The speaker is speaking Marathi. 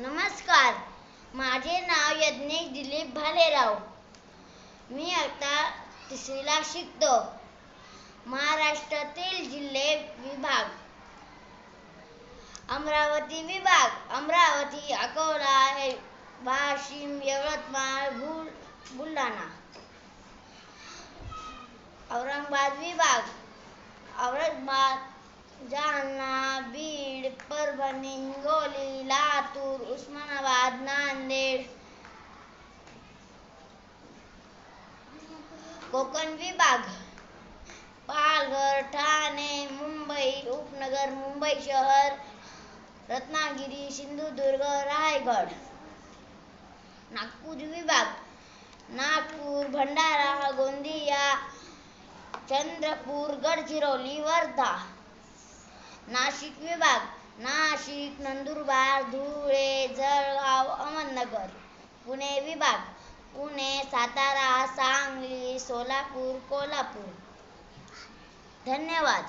नमस्कार. माझे नाव यज्ञेश दिलीप भालेराव. मी आता तिसरीला शिकतो. महाराष्ट्रातील जिल्हे विभाग. अमरावती विभाग. अमरावती अकोला हे वाशिम यवतमाळ बुल बुलढाणा. औरंगाबाद विभाग. औरंगाबाद जालना बी परभणी हिंगोली लातूर उस्मानाबाद नांदेड. कोकण विभाग पालघर ठाणे मुंबई उपनगर मुंबई शहर रत्नागिरी सिंधुदुर्ग रायगड. नागपूर विभाग नागपूर भंडारा गोंदिया चंद्रपूर गडचिरोली वर्धा. नाशिक विभाग नाशिक नंदुरबार धुळे जळगाव अहमदनगर पुणे विभाग पुणे सातारा सांगली सोलापूर कोल्हापूर. धन्यवाद.